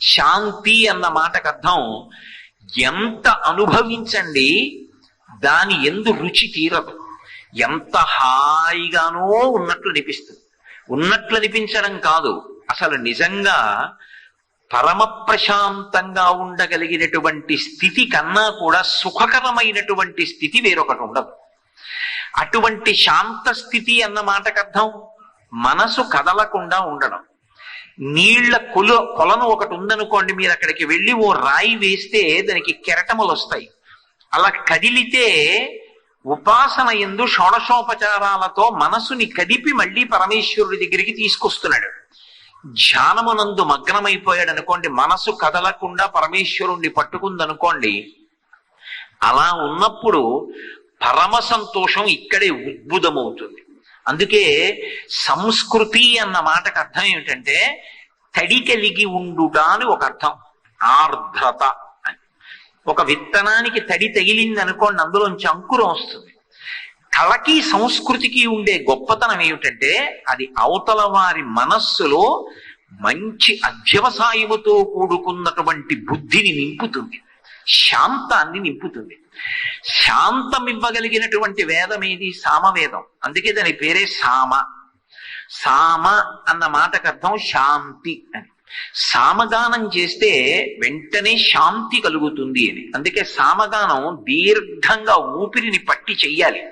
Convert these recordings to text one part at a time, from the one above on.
శాంతి అన్న మాటకు అర్థం ఎంత అనుభవించండి దాని ఎందు రుచి తీరదు. ఎంత హాయిగానో ఉన్నట్లు అనిపిస్తుంది. ఉన్నట్లు అనిపించడం కాదు అసలు నిజంగా పరమ ప్రశాంతంగా ఉండగలిగినటువంటి స్థితి కన్నా కూడా సుఖకరమైనటువంటి స్థితి వేరొకటి ఉండదు. అటువంటి శాంత స్థితి అన్న మాటకు అర్థం మనసు కదలకుండా ఉండడం. నీళ్ళ కొల కొలను ఒకటి ఉందనుకోండి మీరు అక్కడికి వెళ్ళి ఓ రాయి వేస్తే దానికి కెరటములు వస్తాయి అలా కదిలితే ఉపాసన ఎందు షోడశోపచారాలతో మనసుని కదిపి మళ్ళీ పరమేశ్వరుడి దగ్గరికి తీసుకొస్తున్నాడు. ధ్యానమునందు మగ్నమైపోయాడు అనుకోండి మనసు కదలకుండా పరమేశ్వరుణ్ణి పట్టుకుందనుకోండి అలా ఉన్నప్పుడు పరమ సంతోషం ఇక్కడే ఉద్భుతమవుతుంది. అందుకే సంస్కృతి అన్న మాటకు అర్థం ఏమిటంటే తడి కలిగి ఉండుట అని ఒక అర్థం. ఆర్ద్రత అని. ఒక విత్తనానికి తడి తగిలింది అనుకోండి అందులోంచి అంకురం వస్తుంది. కళకి సంస్కృతికి ఉండే గొప్పతనం ఏమిటంటే అది అవతల వారి మనస్సులో మంచి అధ్యవసాయముతో కూడుకున్నటువంటి బుద్ధిని నింపుతుంది. శాంతాన్ని నింపుతుంది. శాంతం ఇవ్వగలిగినటువంటి వేదం ఏది? సామవేదం. అందుకే దాని పేరే సామ. సామ అన్న మాటకు అర్థం శాంతి అని. సామగానం చేస్తే వెంటనే శాంతి కలుగుతుంది అని. అందుకే సామగానం దీర్ఘంగా ఊపిరిని పట్టి చెయ్యాలి.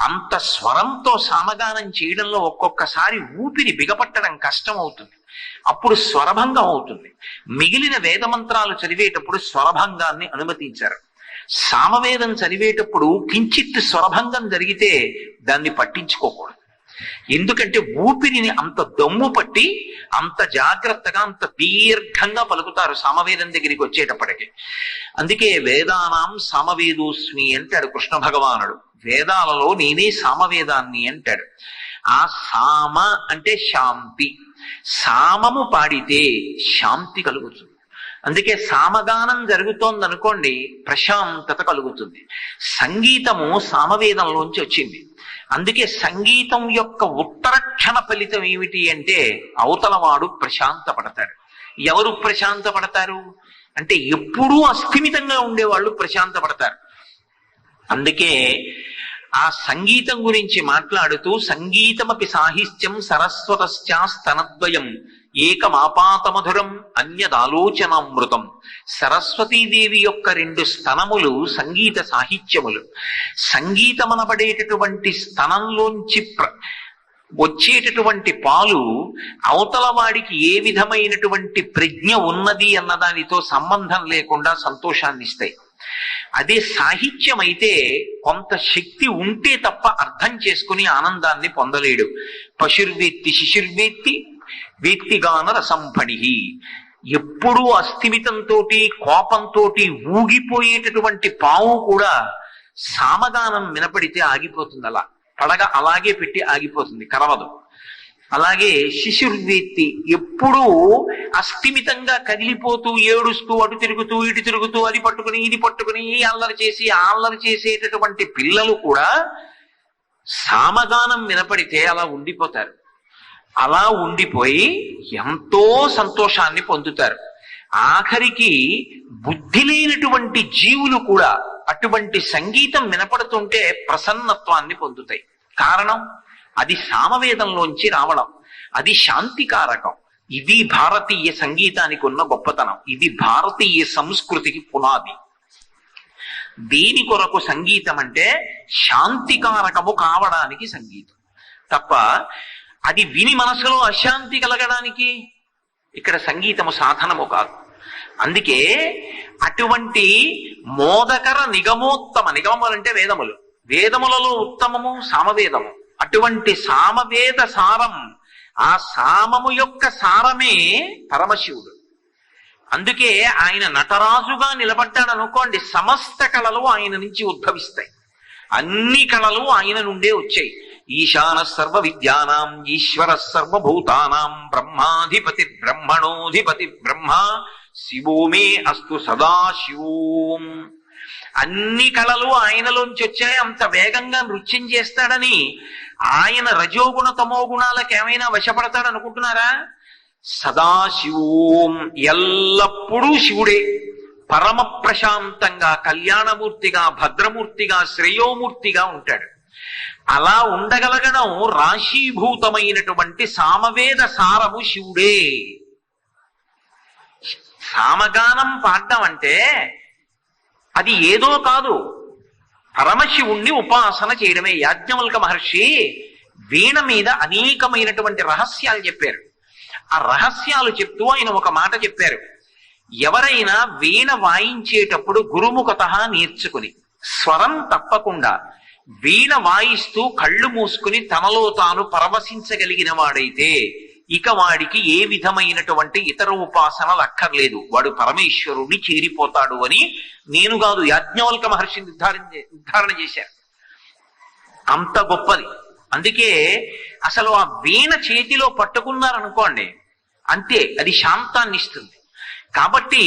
అంత స్వరంతో సామగానం చేయడంలో ఒక్కొక్కసారి ఊపిరి బిగపట్టడం కష్టం అవుతుంది అప్పుడు స్వరభంగం అవుతుంది. మిగిలిన వేదమంత్రాలు చదివేటప్పుడు స్వరభంగాన్ని అనుమతించారు. సామవేదం చదివేటప్పుడు కించిత్ స్వరభంగం జరిగితే దాన్ని పట్టించుకోకూడదు. ఎందుకంటే ఊపిరిని అంత దమ్ము పట్టి అంత జాగ్రత్తగా అంత దీర్ఘంగా పలుకుతారు సామవేదం దగ్గరికి వచ్చేటప్పటికి. అందుకే వేదానాం సామవేదోస్మి అంటాడు కృష్ణ భగవానుడు. వేదాలలో నేనే సామవేదాన్ని అంటాడు. ఆ సామ అంటే శాంతి. సామము పాడితే శాంతి కలుగుతుంది. అందుకే సామగానం జరుగుతోంది అనుకోండి ప్రశాంతత కలుగుతుంది. సంగీతము సామవేదంలోంచి వచ్చింది. అందుకే సంగీతం యొక్క ఉత్తరక్షణ ఫలితం ఏమిటి అంటే అవతలవాడు ప్రశాంతపడతాడు. ఎవరు ప్రశాంతపడతారు? అంటే ఎప్పుడూ అస్థిమితంగా ఉండేవాళ్ళు ప్రశాంతపడతారు. అందుకే ఆ సంగీతం గురించి మాట్లాడుతూ సంగీతమపి సాహిత్యం సరస్వతశ్చాస్తనద్వయం ఏకమాపాతమధురం అన్యదాలోచనామృతం. సరస్వతీదేవి యొక్క రెండు స్తనములు సంగీత సాహిత్యములు. సంగీతమనబడేటటువంటి స్తనంలోంచి ప్ర వచ్చేటటువంటి పాలు అవతల వాడికి ఏ విధమైనటువంటి ప్రజ్ఞ ఉన్నది అన్నదానితో సంబంధం లేకుండా సంతోషాన్ని ఇస్తాయి అదే సాహిత్యం అయితే కొంత శక్తి ఉంటే తప్ప అర్థం చేసుకుని ఆనందాన్ని పొందలేడు. పశుర్వేత్తి శిశుర్వేత్తి వేత్తిగాన రసంఫణి ఎప్పుడూ అస్థిమితంతో కోపంతో ఊగిపోయేటటువంటి పావు కూడా సామగానం వినపడితే ఆగిపోతుంది అలా పడగ అలాగే పెట్టి ఆగిపోతుంది కరవదు. అలాగే శిశుర్వీత్తి ఎప్పుడూ అస్థిమితంగా కదిలిపోతూ ఏడుస్తూ అటు తిరుగుతూ ఇటు తిరుగుతూ అది పట్టుకుని ఇది పట్టుకుని ఈ అల్లరి చేసి అల్లరి చేసేటటువంటి పిల్లలు కూడా సామగానం వినపడితే అలా ఉండిపోతారు. అలా ఉండిపోయి ఎంతో సంతోషాన్ని పొందుతారు. ఆఖరికి బుద్ధి లేనటువంటి జీవులు కూడా అటువంటి సంగీతం వినపడుతుంటే ప్రసన్నత్వాన్ని పొందుతాయి. కారణం? అది సామవేదంలోంచి రావడం. అది శాంతికారకం. ఇది భారతీయ సంగీతానికి ఉన్న గొప్పతనం. ఇది భారతీయ సంస్కృతికి పునాది. దీని కొరకు సంగీతం అంటే శాంతికారకము కావడానికి సంగీతం. తప్ప అది విని మనసులో అశాంతి కలగడానికి ఇక్కడ సంగీతము సాధనము కాదు. అందుకే అటువంటి మోదకర నిగమోత్తమ నిగమములు అంటే వేదములు. వేదములలో ఉత్తమము సామవేదము. అటువంటి సామవేద సారం ఆ సామము యొక్క సారమే పరమశివుడు. అందుకే ఆయన నటరాజుగా నిలబడ్డాడు అనుకోండి సమస్త కళలు ఆయన నుంచి ఉద్భవిస్తాయి. అన్ని కళలు ఆయన నుండే వచ్చాయి. ఈశాన సర్వ విద్యానాం ఈశ్వర సర్వభూతానాం బ్రహ్మాధిపతి బ్రహ్మణోధిపతి బ్రహ్మ శివో మే అస్తు సదాశివోం. అన్ని కళలు ఆయనలోంచి వచ్చాయి అంత వేగంగా నృత్యం చేస్తాడని ఆయన రజోగుణ తమో గుణాలకు ఏమైనా వశపడతాడు అనుకుంటున్నారా? సదాశివోం ఎల్లప్పుడూ శివుడే. పరమ ప్రశాంతంగా కళ్యాణమూర్తిగా భద్రమూర్తిగా శ్రేయోమూర్తిగా ఉంటాడు. అలా ఉండగలగడం రాశీభూతమైనటువంటి సామవేద సారము శివుడే. సామగానం పాడడం అంటే అది ఏదో కాదు. పరమశివుణ్ణి ఉపాసన చేయడమే. యాజ్ఞవల్క మహర్షి వీణ మీద అనేకమైనటువంటి రహస్యాలు చెప్పారు. ఆ రహస్యాలు చెప్తూ ఆయన ఒక మాట చెప్పారు. ఎవరైనా వీణ వాయించేటప్పుడు గురుముఖత నేర్చుకుని స్వరం తప్పకుండా వీణ వాయిస్తూ కళ్ళు మూసుకుని తనలో తాను పరవశించగలిగిన వాడైతే ఇక వాడికి ఏ విధమైనటువంటి ఇతర ఉపాసనలు అక్కర్లేదు. వాడు పరమేశ్వరుణ్ణి చేరిపోతాడు అని నేను కాదు యాజ్ఞవల్క మహర్షి నిర్ధారణ నిర్ధారణ చేశారు అంత గొప్పది. అందుకే అసలు ఆ వీణ చేతిలో పట్టుకున్నారనుకోండి అంతే అది శాంతాన్ని ఇస్తుంది కాబట్టి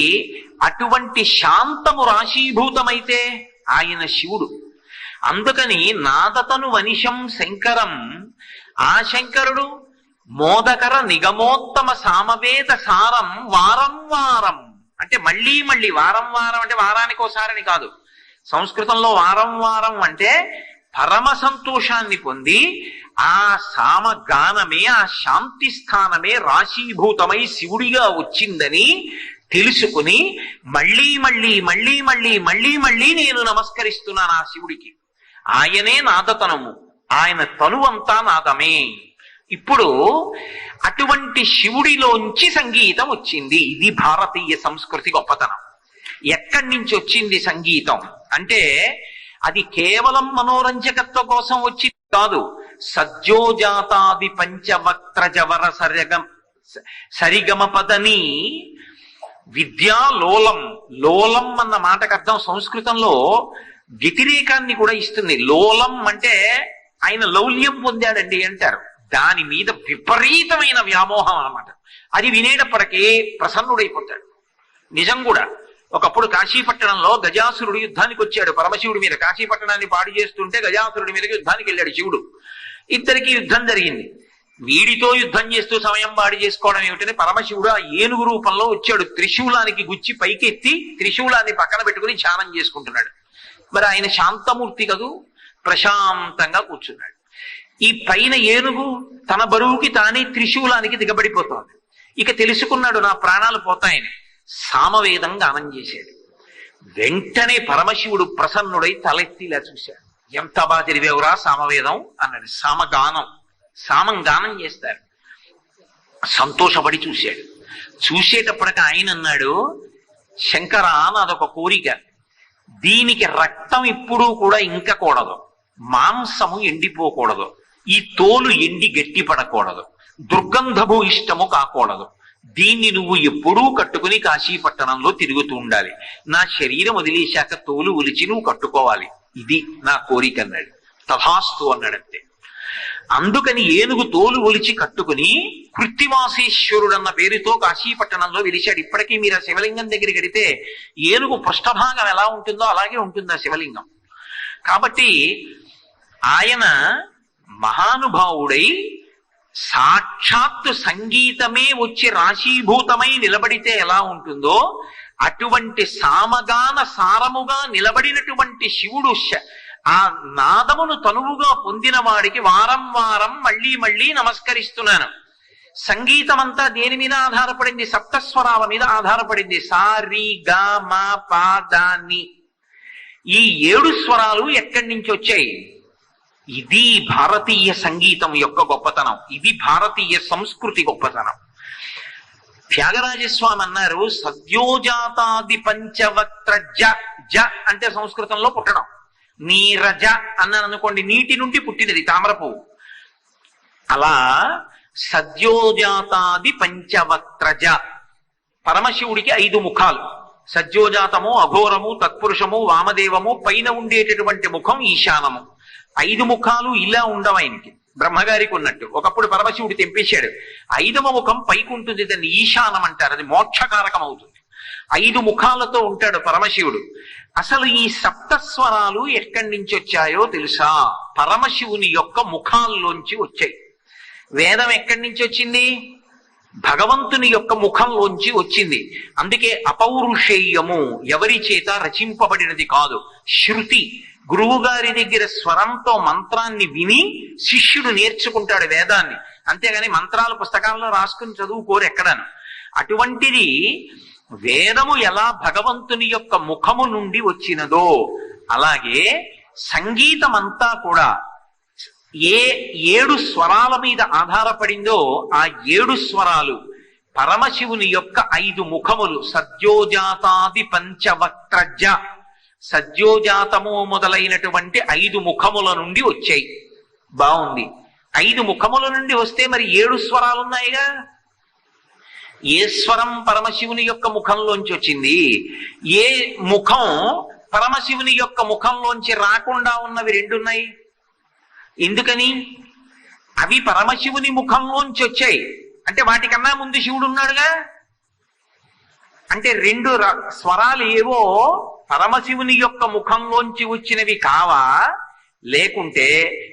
అటువంటి శాంతము రాశీభూతమైతే ఆయన శివుడు. అందుకని నాదతను వనిషం శంకరం. ఆ శంకరుడు మోదకర నిగమోత్తమ సామవేద సారం వారం వారం. అంటే మళ్ళీ మళ్ళీ వారం వారం అంటే వారానికి ఒకసారని కాదు. సంస్కృతంలో వారం వారం అంటే పరమ సంతోషాన్ని పొంది ఆ సామగానమే ఆ శాంతి స్థానమే రాశీభూతమై శివుడిగా వచ్చిందని తెలుసుకుని మళ్ళీ మళ్ళీ మళ్ళీ మళ్ళీ మళ్ళీ మళ్ళీ నేను నమస్కరిస్తున్నాను ఆ శివుడికి. ఆయనే నాదతనము. ఆయన తనువంతా నాదమే. ఇప్పుడు అటువంటి శివుడిలోంచి సంగీతం వచ్చింది. ఇది భారతీయ సంస్కృతి గొప్పతనం. ఎక్కడి నుంచి వచ్చింది సంగీతం? అంటే అది కేవలం మనోరంజకత్వ కోసం వచ్చింది కాదు. సజ్జోజాతాది పంచవక్త్ర జవర సరగం సరిగమ పదని విద్యా లోలం. లోలం అన్న మాటకు అర్థం సంస్కృతంలో వ్యతిరేకాన్ని కూడా ఇస్తుంది. లోలం అంటే ఆయన లౌల్యం పొందాడండి అంటారు. దాని మీద విపరీతమైన వ్యామోహం అన్నమాట. అది వినేటప్పటికీ ప్రసన్నుడైపోతాడు. నిజం కూడా. ఒకప్పుడు కాశీపట్టణంలో గజాసురుడు యుద్ధానికి వచ్చాడు. పరమశివుడి మీద కాశీపట్టణాన్ని పాడు చేస్తుంటే గజాసురుడి మీదకి యుద్ధానికి వెళ్ళాడు శివుడు. ఇద్దరికి యుద్ధం జరిగింది. వీడితో యుద్ధం చేస్తూ సమయం పాడి చేసుకోవడం ఏమిటని పరమశివుడు ఆ ఏనుగు రూపంలో వచ్చాడు. త్రిశూలానికి గుచ్చి పైకెత్తి త్రిశూలాన్ని పక్కన పెట్టుకుని ధ్యానం చేసుకుంటున్నాడు. మరి ఆయన శాంతమూర్తి కదూ? ప్రశాంతంగా కూర్చున్నాడు. ఈ పైన ఏనుగు తన బరువుకి తానే త్రిశూలానికి దిగబడిపోతోంది. ఇక తెలుసుకున్నాడు నా ప్రాణాలు పోతాయని. సామవేదం గానం చేశాడు. వెంటనే పరమశివుడు ప్రసన్నుడై తలెత్తి ఇలా చూశాడు. ఎంత బాగా తెలివేవురా సామవేదం? అన్నాడు. సామగానం. సామం గానం చేస్తారు సంతోషపడి చూశాడు. చూసేటప్పటికి ఆయన అన్నాడు శంకర నాదొక కోరిక. దీనికి రక్తం ఇప్పుడు కూడా ఇంకకూడదు. మాంసము ఎండిపోకూడదు. ఈ తోలు ఎండి గట్టిపడకూడదు. దుర్గంధము ఇష్టము కాకూడదు. దీన్ని నువ్వు ఎప్పుడూ కట్టుకుని కాశీపట్టణంలో తిరుగుతూ ఉండాలి. నా శరీరం వదిలేశాక తోలు ఒలిచి నువ్వు కట్టుకోవాలి. ఇది నా కోరిక అన్నాడు. తథాస్తు అన్నాడంతే. అందుకని ఏనుగు తోలు ఒలిచి కట్టుకుని కృత్తివాసేశ్వరుడు అన్న పేరుతో కాశీపట్టణంలో వెలిశాడు. ఇప్పటికీ మీరు ఆ శివలింగం దగ్గరికి వెడితే ఏనుగు పృష్ఠభాగం ఎలా ఉంటుందో అలాగే ఉంటుంది ఆ శివలింగం. కాబట్టి ఆయన మహానుభావుడై సాక్షాత్తు సంగీతమే వచ్చి రాశీభూతమై నిలబడితే ఎలా ఉంటుందో అటువంటి సామగాన సారముగా నిలబడినటువంటి శివుడు శ- ఆ నాదమును తనువుగా పొందిన వాడికి వారం వారం మళ్ళీ మళ్ళీ నమస్కరిస్తున్నాను. సంగీతం అంతా దేని మీద ఆధారపడింది? సప్తస్వరాల మీద ఆధారపడింది. సారి గా మా పా ని. ఈ ఏడు స్వరాలు ఎక్కడి నుంచి వచ్చాయి? ఇది భారతీయ సంగీతం యొక్క గొప్పతనం. ఇది భారతీయ సంస్కృతి గొప్పతనం. త్యాగరాజస్వామి అన్నారు సద్యోజాతాది పంచవక్త్ర జ జ అంటే సంస్కృతంలో పుట్టడం. నీరజ అన్నాను అనుకోండి నీటి నుండి పుట్టినది తామర పువ్వు అలా సద్యోజాతాది పంచవక్త్రజ పరమశివుడికి ఐదు ముఖాలు. సద్యోజాతము అఘోరము తత్పురుషము వామదేవము పైన ఉండేటటువంటి ముఖం ఈశానము. ఐదు ముఖాలు ఇలా ఉండవు ఆయనకి. బ్రహ్మగారికి ఉన్నట్టు. ఒకప్పుడు పరమశివుడు తెంపేశాడు. ఐదవ ముఖం పైకి ఉంటుంది దాన్ని ఈశానం అంటారు అది మోక్షకారకం అవుతుంది ఐదు ముఖాలతో ఉంటాడు పరమశివుడు. అసలు ఈ సప్తస్వరాలు ఎక్కడి నుంచి వచ్చాయో తెలుసా? పరమశివుని యొక్క ముఖాల్లోంచి వచ్చాయి. వేదం ఎక్కడి నుంచి వచ్చింది? భగవంతుని యొక్క ముఖంలోంచి వచ్చింది. అందుకే అపౌరుషేయము ఎవరి చేత రచింపబడినది కాదు. శృతి గురువు గారి దగ్గర స్వరంతో మంత్రాన్ని విని శిష్యుడు నేర్చుకుంటాడు వేదాన్ని. అంతేగాని మంత్రాలు పుస్తకాల్లో రాసుకుని చదువుకోరు ఎక్కడను. అటువంటిది వేదము ఎలా భగవంతుని యొక్క ముఖము నుండి వచ్చినదో అలాగే సంగీతం అంతా కూడా ఏ ఏడు స్వరాల మీద ఆధారపడిందో ఆ ఏడు స్వరాలు పరమశివుని యొక్క ఐదు ముఖములు సద్యోజాతాది పంచవక్త్రజ సద్యోజాతము మొదలైనటువంటి ఐదు ముఖముల నుండి వచ్చాయి. బాగుంది ఐదు ముఖముల నుండి వస్తే మరి ఏడు స్వరాలు ఉన్నాయిగా ఏ స్వరం పరమశివుని యొక్క ముఖంలోంచి వచ్చింది? ఏ ముఖం పరమశివుని యొక్క ముఖంలోంచి రాకుండా ఉన్నవి రెండున్నాయి. ఎందుకని? అవి పరమశివుని ముఖంలోంచి వచ్చాయి. అంటే వాటికన్నా ముందు శివుడు ఉన్నాడుగా? అంటే రెండు స్వరాలు ఏవో పరమశివుని యొక్క ముఖంలోంచి వచ్చినవి కావా? లేకుంటే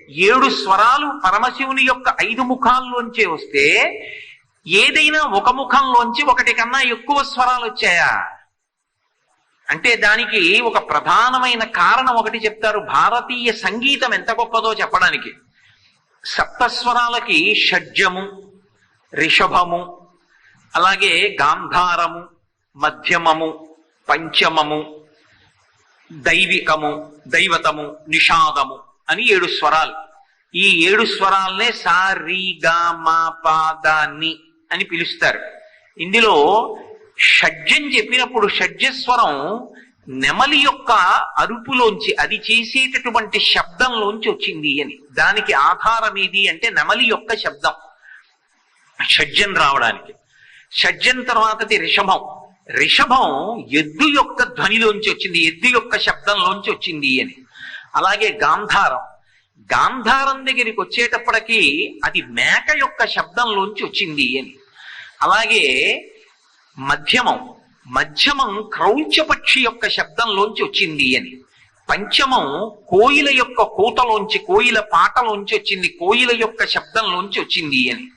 ఏడు స్వరాలు పరమశివుని యొక్క ఐదు ముఖాల్లోంచి వస్తే ఏదైనా ఒక ముఖంలోంచి ఒకటి కన్నా ఎక్కువ స్వరాలు వచ్చాయా? అంటే దానికి ఒక ప్రధానమైన కారణం ఒకటి చెప్తారు. భారతీయ సంగీతం ఎంత గొప్పదో చెప్పడానికి. సప్తస్వరాలకి షడ్జము రిషభము అలాగే గాంధారము మధ్యమము పంచమము దైవికము దైవతము నిషాదము అని ఏడు స్వరాలు. ఈ ఏడు స్వరాలనే సా గా మా పాదాన్ని అని పిలుస్తారు. ఇందులో షడ్జం చెప్పినప్పుడు షడ్జస్వరం నెమలి యొక్క అరుపులోంచి అది చేసేటటువంటి శబ్దంలోంచి వచ్చింది అని. దానికి ఆధారం ఏది అంటే నెమలి యొక్క శబ్దం. షడ్జం రావడానికి. షడ్జం తర్వాతది రిషభం. రిషభం ఎద్దు యొక్క ధ్వనిలోంచి వచ్చింది ఎద్దు యొక్క శబ్దంలోంచి వచ్చింది అని. అలాగే గాంధారం. గాంధారం దగ్గరికి వచ్చేటప్పటికీ అది మేక యొక్క శబ్దంలోంచి వచ్చింది అని. అలాగే మధ్యమం మధ్యమం క్రౌంచపక్షి యొక్క శబ్దంలోంచి వచ్చింది అని. పంచమం కోయిల యొక్క కూతలోంచి కోయిల పాటలోంచి వచ్చింది కోయిల యొక్క శబ్దంలోంచి వచ్చింది అని.